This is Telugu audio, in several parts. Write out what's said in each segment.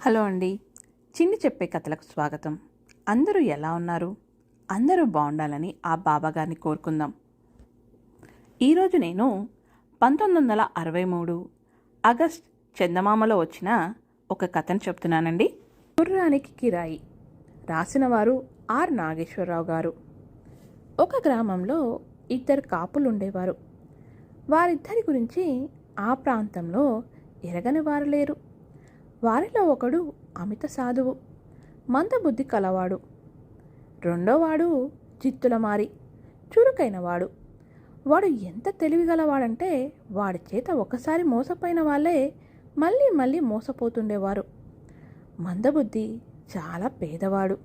హలో అండి. చిన్ని చెప్పే కథలకు స్వాగతం. అందరూ ఎలా ఉన్నారు? అందరూ బాగుండాలని ఆ బాబాగారిని కోరుకుందాం. ఈరోజు నేను పంతొమ్మిది వందల అరవై మూడు ఆగస్ట్ చందమామలో వచ్చిన ఒక కథను చెప్తున్నానండి. గుర్రానికి కిరాయి. రాసినవారు ఆర్ నాగేశ్వరరావు గారు. ఒక గ్రామంలో ఇద్దరు కాపులు ఉండేవారు. వారిద్దరి గురించి ఆ ప్రాంతంలో ఎరగని వారు లేరు. వారిలో ఒకడు అమిత సాధువు మందబుద్ధి కలవాడు. రెండోవాడు చిత్తులమారి చురుకైనవాడు. వాడు ఎంత తెలివిగలవాడంటే వాడి చేత ఒకసారి మోసపోయిన వాళ్ళే మళ్ళీ మళ్ళీ మోసపోతుండేవారు. మందబుద్ధి చాలా పేదవాడు.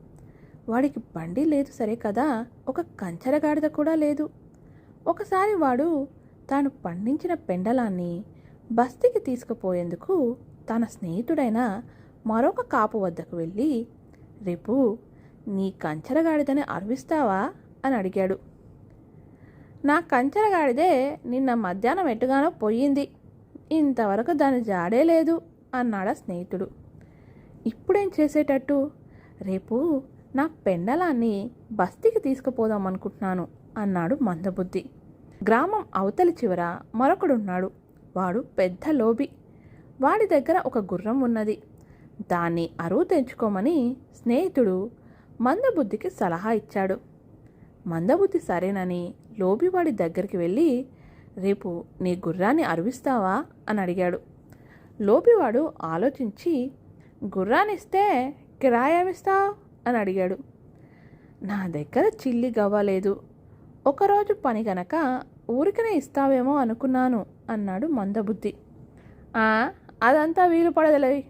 వాడికి బండి లేదు సరే కదా ఒక కంచరగాడిద కూడా లేదు. ఒకసారి వాడు తాను పండించిన పెండలాన్ని బస్తీకి తీసుకుపోయేందుకు తన స్నేహితుడైన మరొక కాపు వద్దకు వెళ్ళి రేపు నీ కంచరగాడిదని అర్విస్తావా? అని అడిగాడు. నా కంచరగాడిదే నిన్న మధ్యాహ్నం ఎట్టుగానో పోయింది. ఇంతవరకు దాని జాడే లేదు అన్నాడా స్నేహితుడు. ఇప్పుడేం చేసేటట్టు? రేపు నా పెండలాన్ని బస్తీకి తీసుకుపోదాం అనుకుంటున్నాను అన్నాడు మందబుద్ధి. గ్రామం అవతలి చివర మరొకడున్నాడు. వాడు పెద్ద లోబి. వాడి దగ్గర ఒక గుర్రం ఉన్నది. దాన్ని అరువు తెంచుకోమని స్నేహితుడు మందబుద్ధికి సలహా ఇచ్చాడు. మందబుద్ధి సరేనని లోబివాడి దగ్గరికి వెళ్ళి రేపు నీ గుర్రాన్ని అరువిస్తావా? అని అడిగాడు. లోబివాడు ఆలోచించి గుర్రాన్నిస్తే కిరాయమిస్తావు అని అడిగాడు. నా దగ్గర చిల్లి గవ్వలేదు ఒకరోజు పని గనక ఊరికనే ఇస్తావేమో అనుకున్నాను అన్నాడు మందబుద్ధి. అదంతా వీలు పడదలే.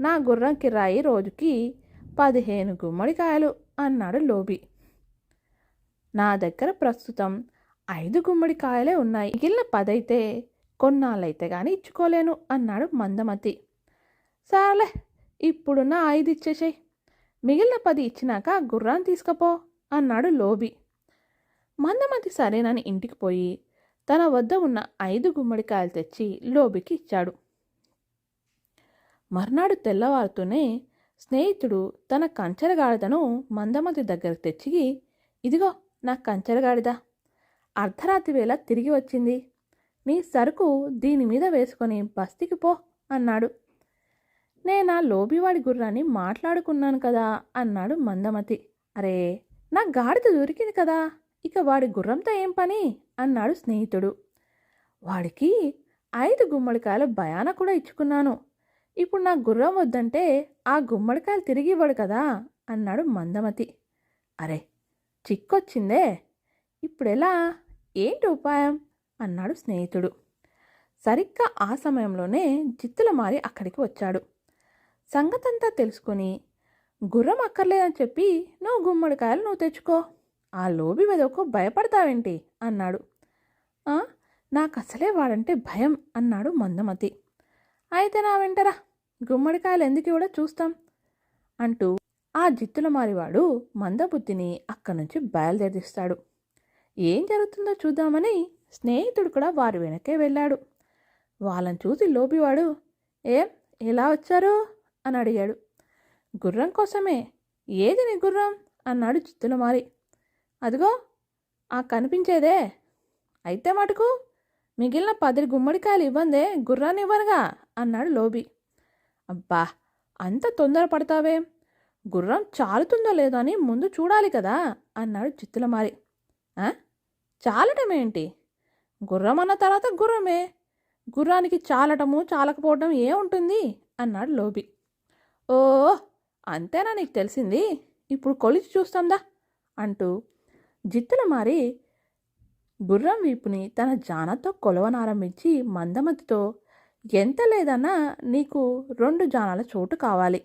నా గుర్రం కిరాయి రోజుకి పదిహేను గుమ్మడికాయలు అన్నాడు లోబి. నా దగ్గర ప్రస్తుతం ఐదు గుమ్మడికాయలే ఉన్నాయి. మిగిలిన పదైతే కొన్నాళ్ళైతే కానీ ఇచ్చుకోలేను అన్నాడు మందమతి. సర్లే ఇప్పుడున్న ఐదు ఇచ్చేసేయ్. మిగిలిన పది ఇచ్చినాక గుర్రాన్ని తీసుకపో అన్నాడు లోబి. మందమతి సరేనని ఇంటికి పోయి తన వద్ద ఉన్న ఐదు గుమ్మడికాయలు తెచ్చి లోబికి ఇచ్చాడు. మర్నాడు తెల్లవారుతూనే స్నేహితుడు తన కంచెరగాడిదను మందమతి దగ్గరకు తెచ్చి ఇదిగో నా కంచెరగాడిద అర్ధరాత్రి వేళ తిరిగి వచ్చింది. నీ సరుకు దీని మీద వేసుకొని బస్తీకి పో అన్నాడు. నేను ఆ లోబివాడి గుర్రాన్ని మాట్లాడుకున్నాను కదా అన్నాడు మందమతి. అరే నా గాడిద దొరికింది కదా ఇక వాడి గుర్రంతో ఏం పని? అన్నాడు స్నేహితుడు. వాడికి ఐదు గుమ్మడికాయల భయాన కూడా ఇచ్చుకున్నాను. ఇప్పుడు నా గుర్రం వద్దంటే ఆ గుమ్మడికాయలు తిరిగి ఇవ్వడు కదా అన్నాడు మందమతి. అరే చిక్కొచ్చిందే. ఇప్పుడెలా? ఏంటి ఉపాయం? అన్నాడు స్నేహితుడు. సరిగ్గా ఆ సమయంలోనే జిత్తుల మారి అక్కడికి వచ్చాడు. సంగతంతా తెలుసుకొని గుర్రం అక్కర్లేదని చెప్పి నువ్వు గుమ్మడికాయలు నువ్వు తెచ్చుకో. ఆ లోబి వెదవకు భయపడతావేంటి? అన్నాడు. నాకు అసలే వాడంటే భయం అన్నాడు మందమతి. అయితే నా వెంటరా? గుమ్మడికాయలు ఎందుకు కూడా చూస్తాం? అంటూ ఆ జిత్తుల మారివాడు మందబుద్ధిని అక్కడి నుంచి బయలుదేరిస్తాడు. ఏం జరుగుతుందో చూద్దామని స్నేహితుడు కూడా వారి వెనకే వెళ్ళాడు. వాళ్ళని చూసి లోబివాడు ఏం ఎలా వచ్చారు? అని అడిగాడు. గుర్రం కోసమే. ఏది నీ గుర్రం? అన్నాడు జిత్తుల మారి. అదిగో ఆ కనిపించేదే. అయితే మటుకు మిగిలిన పది గుమ్మడికాయలు ఇవ్వందే గుర్రాన్ని ఇవ్వనుగా అన్నాడు లోబి. అబ్బా అంత తొందర పడతావేం? గుర్రం చాలుతుందో లేదో అని ముందు చూడాలి కదా అన్నాడు చిత్తులమారి. "ఆ? చాలటమేంటి గుర్రం అన్న తర్వాత గుర్రమే. గుర్రానికి చాలటము చాలకపోవటం ఏముంటుంది అన్నాడు లోబి. ఓ అంతేనా నీకు తెలిసింది? ఇప్పుడు కొలిచి చూస్తాందా అంటూ జిత్తుల మారి గుర్రం వీపుని తన జానతో కొలవనారంభించి మందమతితో ఎంత లేదన్నా నీకు రెండు జానాల చోటు కావాలి.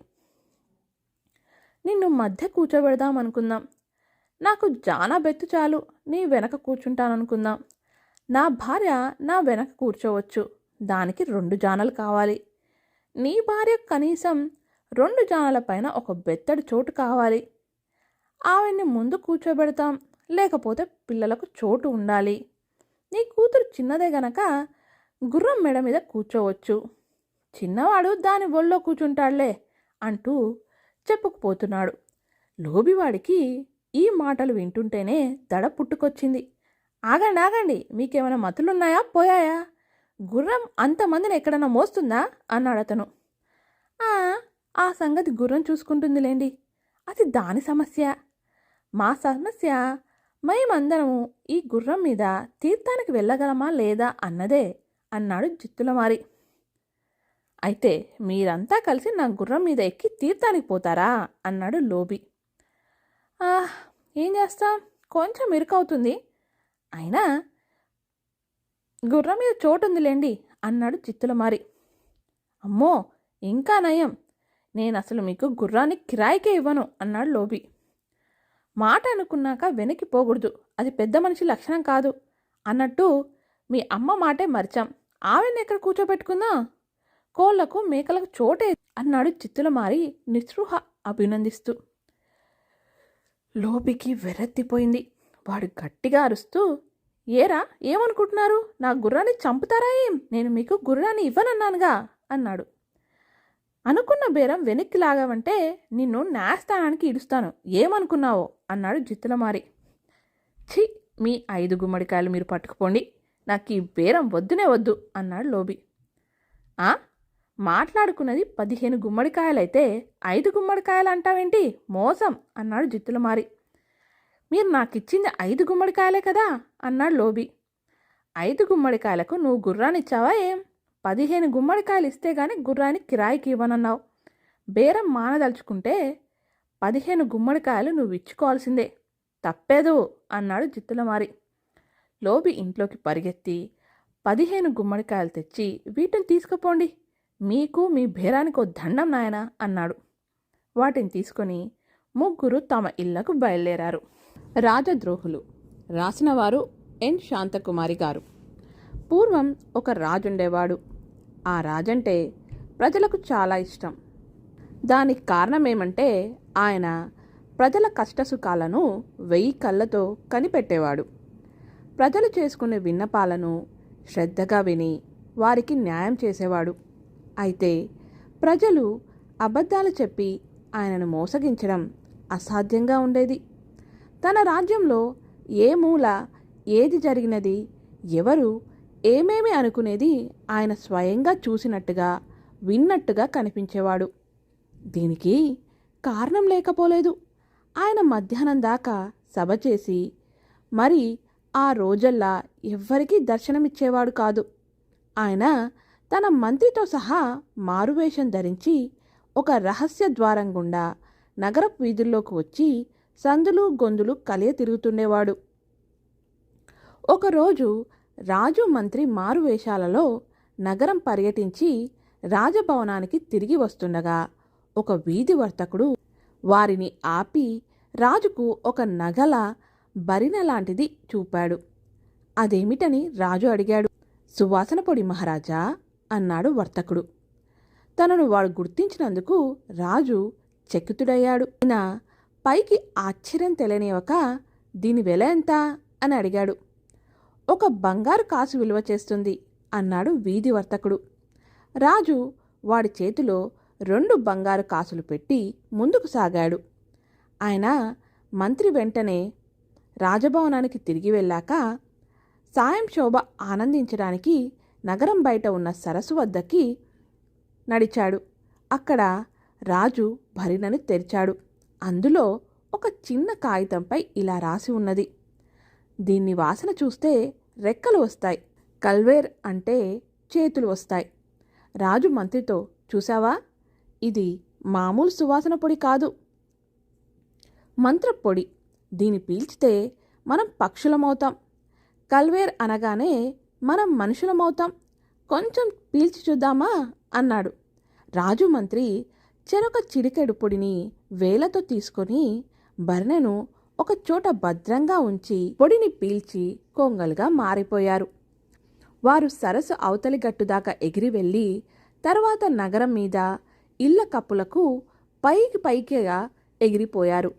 నిన్ను మధ్య కూర్చోబెడదాం అనుకుందాం. నాకు జానా బెత్తు చాలు నీ వెనక కూర్చుంటాననుకుందాం. నా భార్య నా వెనక కూర్చోవచ్చు దానికి రెండు జానలు కావాలి. నీ భార్య కనీసం రెండు జానల పైన ఒక బెత్తడి చోటు కావాలి. ఆవిడ్ని ముందు కూర్చోబెడతాం లేకపోతే పిల్లలకు చోటు ఉండాలి. నీ కూతురు చిన్నదే గనక గుర్రం మెడ మీద కూర్చోవచ్చు. చిన్నవాడు దాని ఒళ్ళో కూర్చుంటాడులే అంటూ చెప్పుకుపోతున్నాడు. లోబివాడికి ఈ మాటలు వింటుంటేనే దడ పుట్టుకొచ్చింది. ఆగండి ఆగండి మీకేమైనా మతులున్నాయా? పోయాయా? గుర్రం అంతమందిని ఎక్కడన్నా మోస్తుందా? అన్నాడు అతను. "ఆ, ఆ సంగతి గుర్రం చూసుకుంటుందిలేండి. అది దాని సమస్య. మా సమస్య మేమందరము ఈ గుర్రం మీద తీర్థానికి వెళ్ళగలమా లేదా అన్నదే అన్నాడు జిత్తులమారి అయితే మీరంతా కలిసి నా గుర్రం మీద ఎక్కి తీర్థానికి పోతారా? అన్నాడు లోబి. ఏం చేస్తాం? కొంచెం ఇరుకవుతుంది. అయినా గుర్రం మీద చోటు ఉందిలేండి అన్నాడు చిత్తులమారి. అమ్మో ఇంకా నయం. నేను అసలు మీకు గుర్రాన్ని కిరాయికే ఇవ్వను అన్నాడు లోబి. మాట అనుకున్నాక వెనక్కి పోకూడదు. అది పెద్ద మనిషి లక్షణం కాదు. అన్నట్టు మీ అమ్మ మాటే మరిచాం. ఆవిడని ఎక్కడ కూర్చోబెట్టుకుందా? కోళ్ళకు మేకలకు చోటే అన్నాడు చిత్తులమారి నిస్పృహ అభినందిస్తూ. లోపికి వెర్రెత్తిపోయింది వాడు గట్టిగా అరుస్తూ ఏరా ఏమనుకుంటున్నారు? నా గుర్రాన్ని చంపుతారా ఏం? నేను మీకు గుర్రాన్ని ఇవ్వనన్నానుగా అన్నాడు. అనుకున్న బేరం వెనక్కి లాగావంటే నిన్ను న్యాయస్థానానికి ఇడుస్తాను. ఏమనుకున్నావో? అన్నాడు జిత్తులమారి ఛీ మీ ఐదు గుమ్మడికాయలు మీరు పట్టుకుపోండి. నాకు ఈ బేరం వద్దునే వద్దు అన్నాడు లోబి. ఆ? మాట్లాడుకున్నది పదిహేను గుమ్మడికాయలైతే ఐదు గుమ్మడికాయలు అంటావేంటి? మోసం అన్నాడు జిత్తులమారి. మీరు నాకు ఇచ్చింది ఐదు గుమ్మడికాయలే కదా అన్నాడు లోబి. ఐదు గుమ్మడికాయలకు నువ్వు గుర్రానిచ్చావా ఏం? పదిహేను గుమ్మడికాయలు ఇస్తే గాని గుర్రాన్ని కిరాయికి ఇవ్వనన్నావు. బేరం మానదలుచుకుంటే పదిహేను గుమ్మడికాయలు నువ్వు ఇచ్చుకోవాల్సిందే తప్పేదు అన్నాడు జిత్తులమారి. లోబి ఇంట్లోకి పరిగెత్తి పదిహేను గుమ్మడికాయలు తెచ్చి వీటిని తీసుకుపోండి. మీకు మీ భేరానికి ఓ దండం నాయనా అన్నాడు. వాటిని తీసుకొని ముగ్గురు తమ ఇళ్ళకు బయలుదేరారు. రాజద్రోహులు రాసినవారు ఎన్. శాంతకుమారి గారు. పూర్వం ఒక రాజుండేవాడు. ఆ రాజంటే ప్రజలకు చాలా ఇష్టం. దానికి కారణమేమంటే ఆయన ప్రజల కష్టసుఖాలను వెయ్యి కళ్ళతో కనిపెట్టేవాడు. ప్రజలు చేసుకునే విన్నపాలను శ్రద్ధగా విని వారికి న్యాయం చేసేవాడు. అయితే ప్రజలు అబద్ధాలు చెప్పి ఆయనను మోసగించడం అసాధ్యంగా ఉండేది. తన రాజ్యంలో ఏ మూల ఏది జరిగినది ఎవరు ఏమేమి అనుకునేది ఆయన స్వయంగా చూసినట్టుగా విన్నట్టుగా కనిపించేవాడు. దీనికి కారణం లేకపోలేదు. ఆయన మధ్యాహ్నం దాకా సభ చేసి మరి ఆ రోజల్లా ఎవ్వరికీ దర్శనమిచ్చేవాడు కాదు. ఆయన తన మంత్రితో సహా మారువేషం ధరించి ఒక రహస్య ద్వారం గుండా నగరపు వీధుల్లోకి వచ్చి సందులు గొంతులు కలియ తిరుగుతుండేవాడు. ఒకరోజు రాజు మంత్రి మారువేషాలలో నగరం పర్యటించి రాజభవనానికి తిరిగి వస్తుండగా ఒక వీధి వర్తకుడు వారిని ఆపి రాజుకు ఒక నగల బరిన లాంటిది చూపాడు. అదేమిటని రాజు అడిగాడు. సువాసన పొడి మహారాజా అన్నాడు వర్తకుడు. తనను వాడు గుర్తించినందుకు రాజు చకితుడయ్యాడు. నా పైకి ఆశ్చర్యం తెలియనివక దీని వెల ఎంత? అని అడిగాడు. ఒక బంగారు కాసు విలువ చేస్తుంది అన్నాడు వీధి వర్తకుడు. రాజు వాడి చేతిలో రెండు బంగారు కాసులు పెట్టి ముందుకు సాగాడు. ఆయన మంత్రి వెంటనే రాజభవనానికి తిరిగి వెళ్ళాక సాయం శోభ ఆనందించడానికి నగరం బయట ఉన్న సరస్సు వద్దకి నడిచాడు. అక్కడ రాజు భరిణను తెరిచాడు. అందులో ఒక చిన్న కాగితంపై ఇలా రాసి ఉన్నది. దీన్ని వాసన చూస్తే రెక్కలు వస్తాయి. కల్వేర్ అంటే చేతులు వస్తాయి. రాజు మంత్రితో చూసావా ఇది మామూలు సువాసన పొడి కాదు. మంత్ర దీన్ని పీల్చితే మనం పక్షులమవుతాం. కల్వేర్ అనగానే మనం మనుషులమవుతాం. కొంచెం పీల్చి చూద్దామా? అన్నాడు. రాజు మంత్రి చెరొక చిడికెడు పొడిని వేలతో తీసుకొని బర్నెను ఒక చోట భద్రంగా ఉంచి పొడిని పీల్చి కొంగలుగా మారిపోయారు. వారు సరస్సు అవతలి గట్టు దాకా ఎగిరి వెళ్ళి తర్వాత నగరం మీద ఇళ్ళ కప్పులకు పైకి పైకిగా ఎగిరిపోయారు.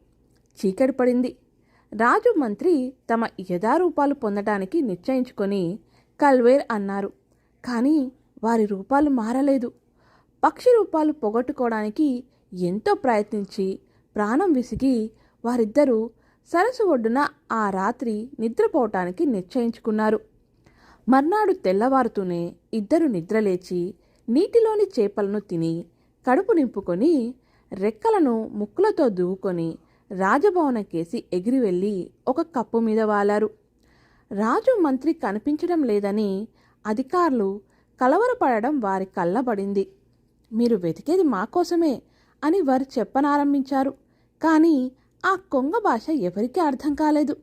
చీకటి పడింది. రాజు మంత్రి తమ యథారూపాలు పొందటానికి నిశ్చయించుకొని కల్వేర్ అన్నారు. కానీ వారి రూపాలు మారలేదు. పక్షి రూపాలు పోగొట్టుకోవడానికి ఎంతో ప్రయత్నించి ప్రాణం విసిగి వారిద్దరూ సరస్సు ఒడ్డున ఆ రాత్రి నిద్రపోవటానికి నిశ్చయించుకున్నారు. మర్నాడు తెల్లవారుతూనే ఇద్దరు నిద్రలేచి నీటిలోని చేపలను తిని కడుపు నింపుకొని రెక్కలను ముక్కులతో దువ్వుకొని రాజభవనం కేసి ఎగిరి వెళ్ళి ఒక కప్పు మీద వాలారు. రాజు మంత్రి కనిపించడం లేదని అధికారులు కలవరపడడం వారి కళ్ళబడింది. మీరు వెతికేది మా కోసమే అని వారు చెప్పనారంభించారు. కానీ ఆ కొంగ భాష ఎవరికీ అర్థం కాలేదు.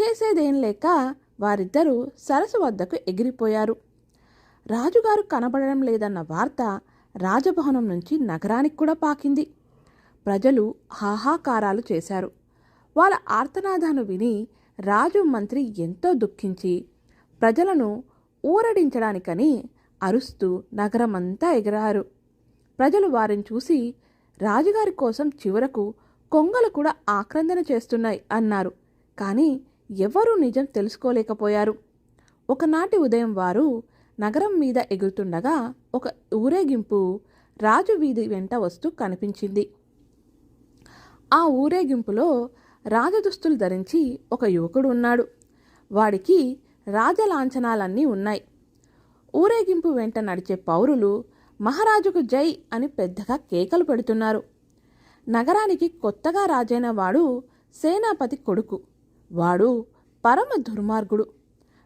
చేసేదేం లేక వారిద్దరూ సరస్సు వద్దకు ఎగిరిపోయారు. రాజుగారు కనబడడం లేదన్న వార్త రాజభవనం నుంచి నగరానికి కూడా పాకింది. ప్రజలు హాహాకారాలు చేశారు. వాళ్ళ ఆర్తనాదాను విని రాజు మంత్రి ఎంతో దుఃఖించి ప్రజలను ఊరడించడానికని అరుస్తూ నగరమంతా ఎగిరారు. ప్రజలు వారిని చూసి రాజుగారి కోసం చివరకు కొంగలు కూడా ఆక్రందన చేస్తున్నాయి అన్నారు. కానీ ఎవరూ నిజం తెలుసుకోలేకపోయారు. ఒకనాటి ఉదయం వారు నగరం మీద ఎగురుతుండగా ఒక ఊరేగింపు రాజు వీధి వెంట వస్తూ కనిపించింది. ఆ ఊరేగింపులో రాజదుస్తులు ధరించి ఒక యువకుడు ఉన్నాడు. వాడికి రాజలాంఛనాలన్నీ ఉన్నాయి. ఊరేగింపు వెంట నడిచే పౌరులు మహారాజుకు జై అని పెద్దగా కేకలు పెడుతున్నారు. నగరానికి కొత్తగా రాజైన వాడు సేనాపతి కొడుకు. వాడు పరమ దుర్మార్గుడు.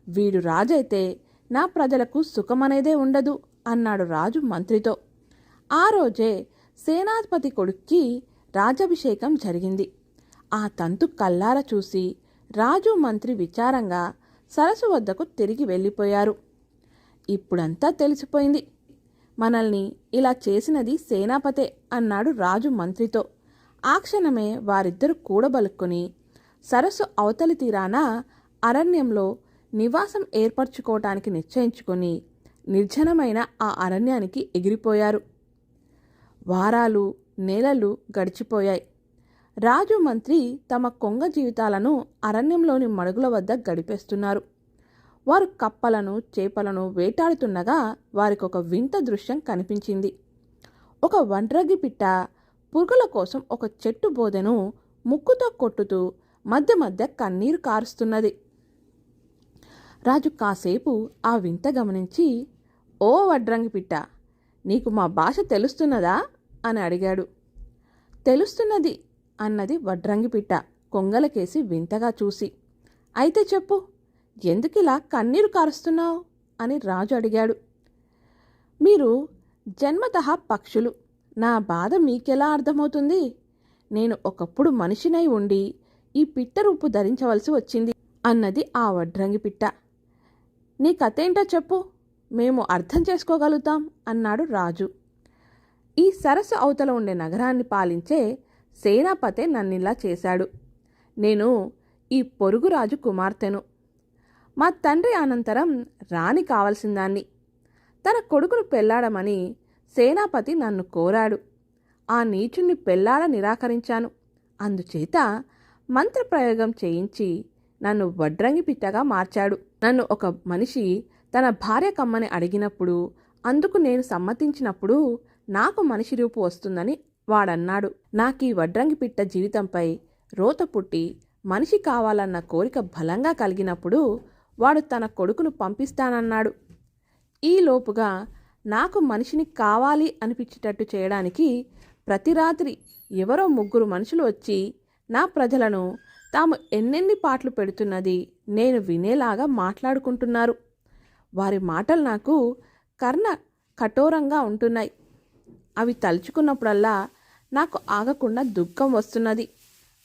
వీడు రాజైతే నా ప్రజలకు సుఖమనేదే ఉండదు అన్నాడు రాజు మంత్రితో. ఆ రోజే సేనాధిపతి కొడుక్కి రాజాభిషేకం జరిగింది. ఆ తంతు కల్లార చూసి రాజు మంత్రి విచారంగా సరస్సు వద్దకు తిరిగి వెళ్ళిపోయారు. ఇప్పుడంతా తెలిసిపోయింది. మనల్ని ఇలా చేసినది సేనాపతే అన్నాడు రాజు మంత్రితో. ఆ క్షణమే వారిద్దరు కూడబలుక్కుని సరస్సు అవతలి తీరాన అరణ్యంలో నివాసం ఏర్పరచుకోవటానికి నిశ్చయించుకొని నిర్జనమైన ఆ అరణ్యానికి ఎగిరిపోయారు. వారాలు నెలలు గడిచిపోయాయి. రాజు మంత్రి తమ కొంగ జీవితాలను అరణ్యంలోని మడుగుల వద్ద గడిపేస్తున్నారు. వారు కప్పలను చేపలను వేటాడుతుండగా వారికి ఒక వింత దృశ్యం కనిపించింది. ఒక వండ్రగి పిట్ట పురుగుల కోసం ఒక చెట్టు బోదెను ముక్కుతో కొట్టుతూ మధ్య మధ్య కన్నీరు కారుస్తున్నది. రాజు కాసేపు ఆ వింత గమనించి ఓ వడ్రంగి పిట్ట నీకు మా భాష తెలుస్తున్నదా? అని అడిగాడు. తెలుస్తున్నది అన్నది వడ్రంగిపిట్ట కొంగలకేసి వింతగా చూసి. అయితే చెప్పు ఎందుకిలా కన్నీరు కారుస్తున్నావు? అని రాజు అడిగాడు. మీరు జన్మతః పక్షులు. నా బాధ మీకెలా అర్థమవుతుంది? నేను ఒకప్పుడు మనిషినై ఉండి ఈ పిట్ట రూపు ధరించవలసి వచ్చింది అన్నది ఆ వడ్రంగి పిట్ట నీ కథేంటో చెప్పు మేము అర్థం చేసుకోగలుగుతాం అన్నాడు రాజు. ఈ సరస్సు అవతల ఉండే నగరాన్ని పాలించే సేనాపతే నన్నిలా చేశాడు. నేను ఈ పొరుగురాజు కుమార్తెను. మా తండ్రి అనంతరం రాణి కావలసిందాన్ని. తన కొడుకును పెళ్ళాడమని సేనాపతి నన్ను కోరాడు. ఆ నీచుణ్ణి పెళ్ళాడ నిరాకరించాను. అందుచేత మంత్రప్రయోగం చేయించి నన్ను వడ్రంగి పిట్టగా మార్చాడు. నన్ను ఒక మనిషి తన భార్య కమ్మని అడిగినప్పుడు అందుకు నేను సమ్మతించినప్పుడు నాకు మనిషి రూపు వస్తుందని వాడన్నాడు. నాకు ఈ వడ్రంగి పిట్ట జీవితంపై రోత పుట్టి మనిషి కావాలన్న కోరిక బలంగా కలిగినప్పుడు వాడు తన కొడుకును పంపిస్తానన్నాడు. ఈలోపుగా నాకు మనిషిని కావాలి అనిపించేటట్టు చేయడానికి ప్రతి రాత్రి ఎవరో ముగ్గురు మనుషులు వచ్చి నా ప్రజలను తాము ఎన్నెన్ని పాటలు పెడుతున్నది నేను వినేలాగా మాట్లాడుకుంటున్నారు. వారి మాటలు నాకు కర్ణ కఠోరంగా ఉంటున్నాయి. అవి తలుచుకున్నప్పుడల్లా నాకు ఆగకుండా దుఃఖం వస్తున్నది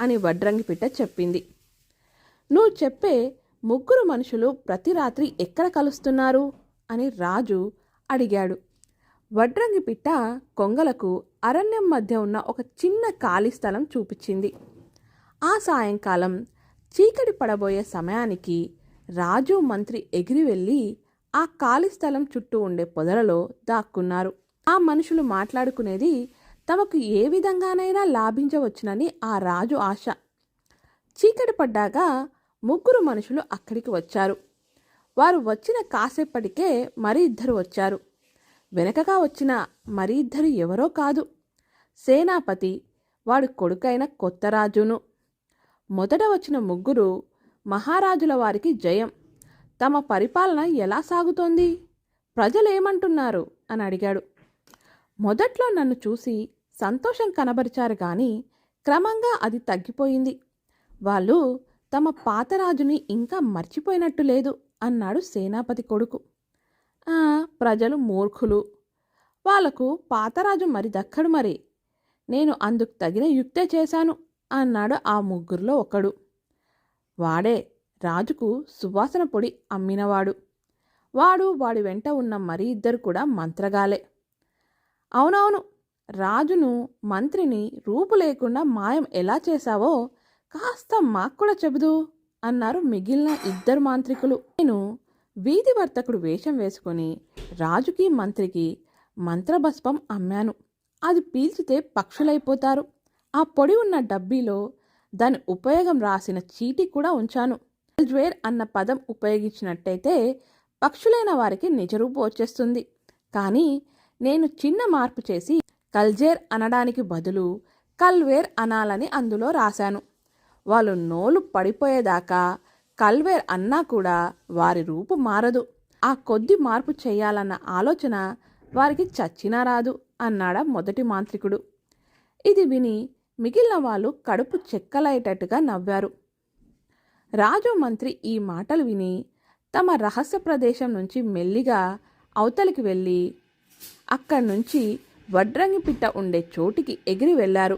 అని వడ్రంగి పిట్ట చెప్పింది. నువ్వు చెప్పే ముగ్గురు మనుషులు ప్రతి రాత్రి ఎక్కడ కలుస్తున్నారు? అని రాజు అడిగాడు. వడ్రంగి పిట్ట కొంగలకు అరణ్యం మధ్య ఉన్న ఒక చిన్న ఖాళీ స్థలం చూపించింది. ఆ సాయంకాలం చీకటి పడబోయే సమయానికి రాజు మంత్రి ఎగిరి వెళ్ళి ఆ ఖాళీ స్థలం చుట్టూ ఉండే పొదలలో దాక్కున్నారు. ఆ మనుషులు మాట్లాడుకునేది తమకు ఏ విధంగానైనా లాభించవచ్చునని ఆ రాజు ఆశ. చీకటి పడ్డాక ముగ్గురు మనుషులు అక్కడికి వచ్చారు. వారు వచ్చిన కాసేపటికే మరి ఇద్దరు వచ్చారు. వెనకగా వచ్చిన మరి ఇద్దరు ఎవరో కాదు. సేనాపతి వాడు కొడుకైన కొత్త రాజును. మొదట వచ్చిన ముగ్గురు మహారాజుల వారికి జయం. తమ పరిపాలన ఎలా సాగుతోంది? ప్రజలేమంటున్నారు? అని అడిగాడు. మొదట్లో నన్ను చూసి సంతోషం కనబరిచారు కానీ క్రమంగా అది తగ్గిపోయింది. వాళ్ళు తమ పాతరాజుని ఇంకా మర్చిపోయినట్టు లేదు అన్నాడు సేనాపతి కొడుకు. ప్రజలు మూర్ఖులు. వాళ్ళకు పాతరాజు మరి దక్కడు మరి. నేను అందుకు తగిన యుక్తే చేశాను అన్నాడు ఆ ముగ్గురిలో ఒకడు. వాడే రాజుకు సువాసన పొడి అమ్మినవాడు. వాడు వాడి వెంట ఉన్న మరి ఇద్దరు కూడా మంత్రగాలే. అవునవును. రాజును మంత్రిని రూపు లేకుండా మాయం ఎలా చేశావో కాస్త మాకు కూడా చెబుదు అన్నారు మిగిలిన ఇద్దరు మాంత్రికులు. నేను వీధి వర్తకుడు వేషం వేసుకొని రాజుకి మంత్రికి మంత్రభస్పం అమ్మాను. అది పీల్చితే పక్షులైపోతారు. ఆ పొడి ఉన్న డబ్బీలో దాని ఉపయోగం రాసిన చీటీ కూడా ఉంచాను. జ్వేర్ అన్న పదం ఉపయోగించినట్టయితే పక్షులైన వారికి నిజరూపు వచ్చేస్తుంది. కానీ నేను చిన్న మార్పు చేసి కల్జేర్ అనడానికి బదులు కల్వేర్ అనాలని అందులో రాశాను. వాళ్ళు నోలు పడిపోయేదాకా కల్వేర్ అన్నా కూడా వారి రూపు మారదు. ఆ కొద్ది మార్పు చేయాలన్న ఆలోచన వారికి చచ్చినా రాదు అన్నాడా మొదటి మాంత్రికుడు. ఇది విని మిగిలిన వాళ్ళు కడుపు చెక్కలయ్యేటట్టుగా నవ్వారు. రాజు మంత్రి ఈ మాటలు విని తమ రహస్య ప్రదేశం నుంచి మెల్లిగా అవతలికి వెళ్ళి అక్కడి నుంచి వడ్రంగి పిట్ట ఉండే చోటికి ఎగిరి వెళ్ళారు.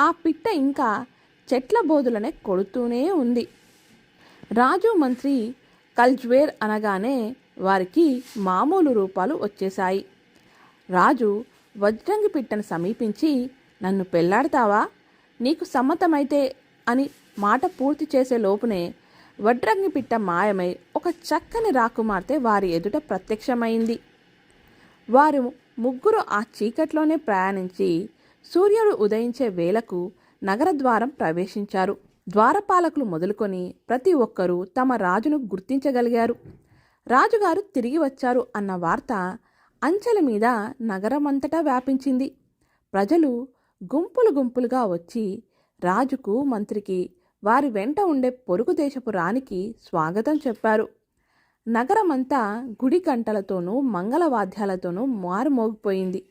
ఆ పిట్ట ఇంకా చెట్ల బోధులనే కొడుతూనే ఉంది. రాజు మంత్రి కల్జ్వేర్ అనగానే వారికి మామూలు రూపాలు వచ్చేశాయి. రాజు వజ్రంగి పిట్టను సమీపించి నన్ను పెళ్ళాడతావా? నీకు సమ్మతమైతే అని మాట పూర్తి చేసే లోపునే వడ్రంగి పిట్ట మాయమై ఒక చక్కని రాకుమార్తె వారి ఎదుట ప్రత్యక్షమైంది. వారు ముగ్గురు ఆ చీకట్లోనే ప్రయాణించి సూర్యుడు ఉదయించే వేళకు నగర ద్వారం ప్రవేశించారు. ద్వారపాలకులు మొదలుకొని ప్రతి ఒక్కరూ తమ రాజును గుర్తించగలిగారు. రాజుగారు తిరిగి వచ్చారు అన్న వార్త అంచెల మీద నగరమంతటా వ్యాపించింది. ప్రజలు గుంపులు గుంపులుగా వచ్చి రాజుకు మంత్రికి వారి వెంట ఉండే పొరుగు దేశపు రాణికి స్వాగతం చెప్పారు. నగరమంతా గుడి గంటలతోనూ మంగళవాద్యాలతోనూ మారుమోగిపోయింది.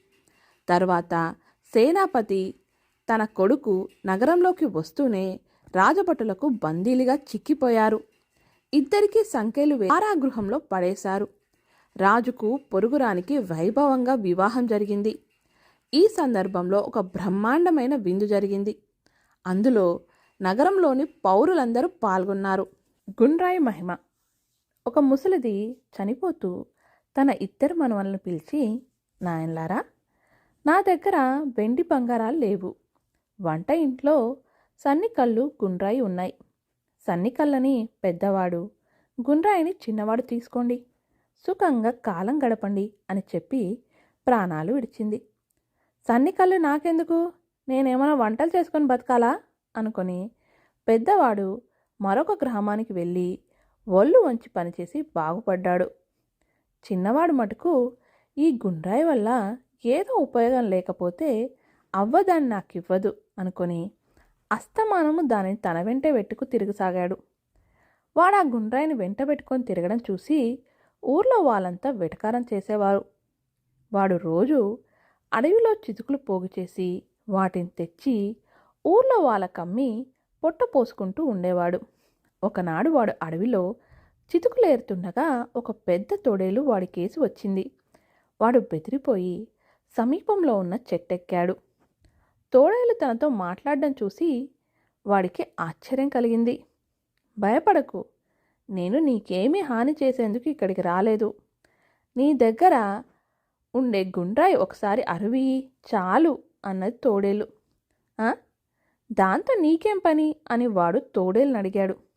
తర్వాత సేనాపతి తన కొడుకు నగరంలోకి వస్తూనే రాజభటులకు బందీలుగా చిక్కిపోయారు. ఇద్దరికీ సంఖ్యలు కారాగృహంలో పడేశారు. రాజుకు పొరుగురానికి వైభవంగా వివాహం జరిగింది. ఈ సందర్భంలో ఒక బ్రహ్మాండమైన విందు జరిగింది. అందులో నగరంలోని పౌరులందరూ పాల్గొన్నారు. గుండ్రాయి మహిమ. ఒక ముసలిది చనిపోతూ తన ఇద్దరు మనవలను పిలిచి నాయనలారా నా దగ్గర వెండి బంగారాలు లేవు. వంట ఇంట్లో సన్ని కళ్ళు గుండ్రాయి ఉన్నాయి. సన్ని కళ్ళని పెద్దవాడు గుండ్రాయిని చిన్నవాడు తీసుకోండి. సుఖంగా కాలం గడపండి అని చెప్పి ప్రాణాలు విడిచింది. సన్ని కళ్ళు నాకెందుకు? నేనేమైనా వంటలు చేసుకొని బతకాలా? అనుకొని పెద్దవాడు మరొక గ్రామానికి వెళ్ళి ఒళ్ళు వంచి పనిచేసి బాగుపడ్డాడు. చిన్నవాడు మటుకు ఈ గుండ్రాయి వల్ల ఏదో ఉపయోగం లేకపోతే అవ్వ దాన్ని నాకు ఇవ్వదు అనుకొని అస్తమానము దానిని తన వెంటే పెట్టుకు తిరగసాగాడు. వాడు ఆ గుండ్రాయిని వెంట పెట్టుకొని తిరగడం చూసి ఊర్లో వాళ్ళంతా వెటకారం చేసేవారు. వాడు రోజు అడవిలో చితుకులు పోగు చేసి వాటిని తెచ్చి ఊర్లో వాళ్ళకమ్మి పొట్ట పోసుకుంటూ ఉండేవాడు. ఒకనాడు వాడు అడవిలో చితుకులేరుతుండగా ఒక పెద్ద తొడేలు వాడి కేసు వచ్చింది. వాడు బెదిరిపోయి సమీపంలో ఉన్న చెట్టెక్కాడు. తోడేలు తనతో మాట్లాడడం చూసి వాడికి ఆశ్చర్యం కలిగింది. భయపడకు నేను నీకేమీ హాని చేసేందుకు ఇక్కడికి రాలేదు. నీ దగ్గర ఉండే గుండ్రాయి ఒకసారి అరువి చాలు అన్నది తోడేలు. దాంతో నీకేం పని? అని వాడు తోడేలుని అడిగాడు.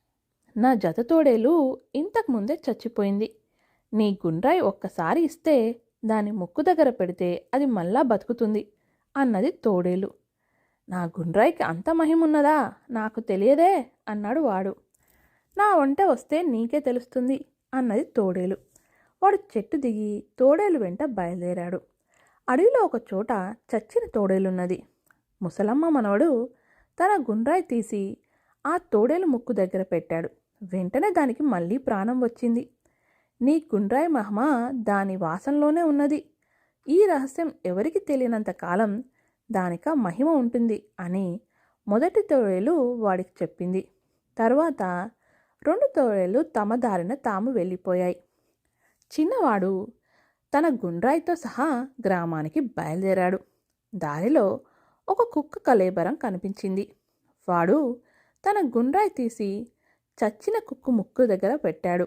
నా జత తోడేలు ఇంతకు ముందే చచ్చిపోయింది. నీ గుండ్రాయి ఒక్కసారి ఇస్తే దాని ముక్కు దగ్గర పెడితే అది మళ్ళా బతుకుతుంది అన్నది తోడేలు. నా గుండ్రాయికి అంత మహిమున్నదా? నాకు తెలియదే అన్నాడు వాడు. నా వంట వస్తే నీకే తెలుస్తుంది అన్నది తోడేలు. వాడు చెట్టు దిగి తోడేలు వెంట బయలుదేరాడు. అడవిలో ఒక చోట చచ్చిన తోడేలున్నది. ముసలమ్మ మనవడు తన గుండ్రాయి తీసి ఆ తోడేలు ముక్కు దగ్గర పెట్టాడు. వెంటనే దానికి మళ్ళీ ప్రాణం వచ్చింది. నీ గుండ్రాయి మహమ దాని వాసనలోనే ఉన్నది. ఈ రహస్యం ఎవరికి తెలియనంత కాలం దానిక మహిమ ఉంటుంది అని మొదటి తోడేలు వాడికి చెప్పింది. తర్వాత రెండు తోడేలు తమ దారిన తాము వెళ్ళిపోయాయి. చిన్నవాడు తన గుండ్రాయితో సహా గ్రామానికి బయలుదేరాడు. దారిలో ఒక కుక్క కలేబరం కనిపించింది. వాడు తన గుండ్రాయి తీసి చచ్చిన కుక్కు ముక్కు దగ్గర పెట్టాడు.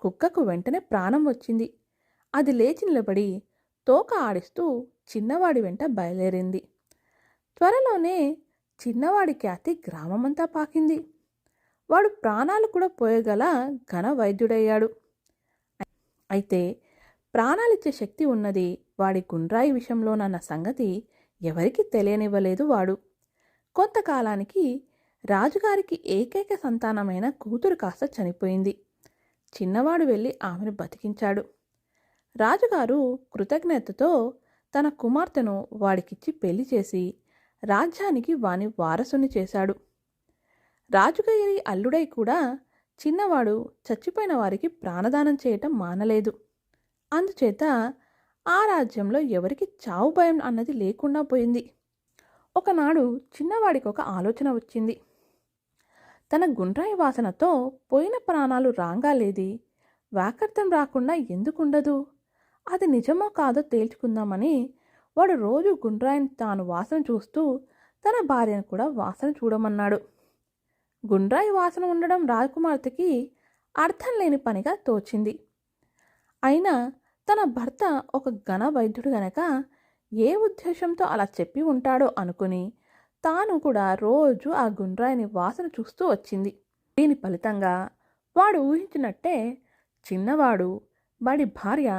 కుక్కకు వెంటనే ప్రాణం వచ్చింది. అది లేచి నిలబడి తోక ఆడిస్తూ చిన్నవాడి వెంట బయలుదేరింది. త్వరలోనే చిన్నవాడి ఖ్యాతి గ్రామమంతా పాకింది. వాడు ప్రాణాలు కూడా పోయగల ఘన వైద్యుడయ్యాడు. అయితే ప్రాణాలిచ్చే శక్తి ఉన్నది వాడి గుండ్రాయి విషయంలోనన్న సంగతి ఎవరికీ తెలియనివ్వలేదు వాడు. కొంతకాలానికి రాజుగారికి ఏకైక సంతానమైన కూతురు కాస్త చనిపోయింది. చిన్నవాడు వెళ్ళి ఆమెను బతికించాడు. రాజుగారు కృతజ్ఞతతో తన కుమార్తెను వాడికిచ్చి పెళ్ళి చేసి రాజ్యానికి వాని వారసుని చేశాడు. రాజుగారి అల్లుడై కూడా చిన్నవాడు చచ్చిపోయిన వారికి ప్రాణదానం చేయటం మానలేదు. అందుచేత ఆ రాజ్యంలో ఎవరికి చావు భయం అన్నది లేకుండా పోయింది. ఒకనాడు చిన్నవాడికి ఒక ఆలోచన వచ్చింది. తన గుండ్రాయి వాసనతో పోయిన ప్రాణాలు రాంగాలేది. వాకర్థం రాకుండా ఎందుకుండదు? అది నిజమో కాదో తేల్చుకుందామని వాడు రోజు గుండ్రాయిని తాను వాసన చూస్తూ తన భార్యను కూడా వాసన చూడమన్నాడు. గుండ్రాయి వాసన ఉండడం రాజకుమార్తెకి అర్థం లేని పనిగా తోచింది. అయినా తన భర్త ఒక ఘన వైద్యుడు గనక ఏ ఉద్దేశంతో అలా చెప్పి ఉంటాడో అనుకుని తాను కూడా రోజు ఆ గుండ్రాయిని వాసన చూస్తూ వచ్చింది. దీని ఫలితంగా వాడు ఊహించినట్టే చిన్నవాడు వాడి భార్య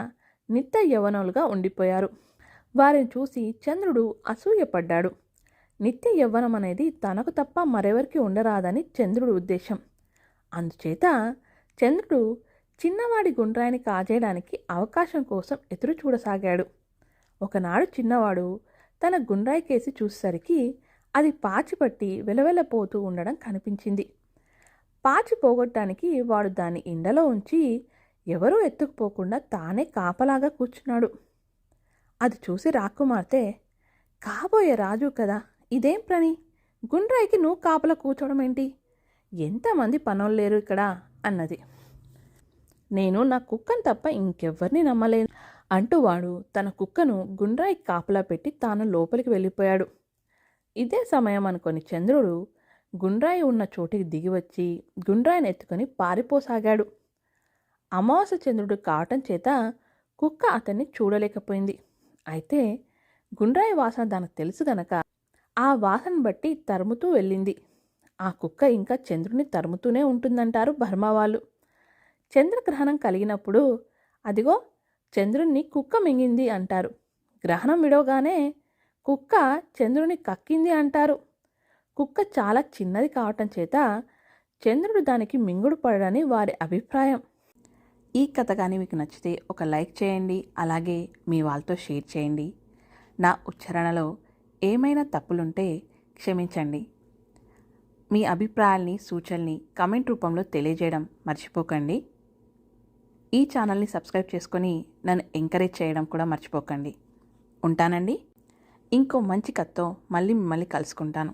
నిత్య యవ్వనులుగా ఉండిపోయారు. వారిని చూసి చంద్రుడు అసూయపడ్డాడు. నిత్య యవ్వనం అనేది తనకు తప్ప మరెవరికి ఉండరాదని చంద్రుడి ఉద్దేశం. అందుచేత చంద్రుడు చిన్నవాడి గుండ్రాయిని కాజేయడానికి అవకాశం కోసం ఎదురు చూడసాగాడు ఒకనాడు చిన్నవాడు తన గుండ్రాయి కేసి చూసేసరికి అది పాచిపట్టి వెలవెలపోతూ ఉండడం కనిపించింది. పాచి పోగొట్టడానికి వాడు దాన్ని ఎండలో ఉంచి ఎవరూ ఎత్తుకుపోకుండా తానే కాపలాగా కూర్చున్నాడు. అది చూసి రాకుమార్తె కాబోయే రాజు కదా ఇదేం ప్రణి గుండ్రాయికి నువ్వు కాపలా కూర్చోవడం ఏంటి? ఎంతమంది పనులు లేరు ఇక్కడ అన్నది. నేను నా కుక్కను తప్ప ఇంకెవ్వరిని నమ్మలేను అంటూ వాడు తన కుక్కను గుండ్రాయి కాపలా పెట్టి తాను లోపలికి వెళ్ళిపోయాడు. ఇదే సమయం అనుకొని చంద్రుడు గుండ్రాయి ఉన్న చోటికి దిగివచ్చి గుండ్రాయిని ఎత్తుకొని పారిపోసాగాడు. అమావాస్య చంద్రుడు కావటం చేత కుక్క అతన్ని చూడలేకపోయింది. అయితే గుండ్రాయి వాసన దానికి తెలుసు గనక ఆ వాసన బట్టి తరుముతూ వెళ్ళింది. ఆ కుక్క ఇంకా చంద్రుని తరుముతూనే ఉంటుందంటారు బర్మా వాళ్ళు. చంద్రగ్రహణం కలిగినప్పుడు అదిగో చంద్రుణ్ణి కుక్క మింగింది అంటారు. గ్రహణం విడవగానే కుక్క చంద్రుని కక్కింది అంటారు. కుక్క చాలా చిన్నది కావటం చేత చంద్రుడు దానికి మింగుడు పడడని వారి అభిప్రాయం. ఈ కథ కానీ మీకు నచ్చితే ఒక లైక్ చేయండి అలాగే మీ వాళ్ళతో షేర్ చేయండి. నా ఉచ్చారణలో ఏమైనా తప్పులుంటే క్షమించండి. మీ అభిప్రాయాల్ని సూచనల్ని కమెంట్ రూపంలో తెలియజేయడం మర్చిపోకండి. ఈ ఛానల్ని సబ్స్క్రైబ్ చేసుకొని నన్ను ఎంకరేజ్ చేయడం కూడా మర్చిపోకండి. ఉంటానండి. ఇంకో మంచి కథతో మళ్ళీ మిమ్మల్ని కలుసుకుంటాను.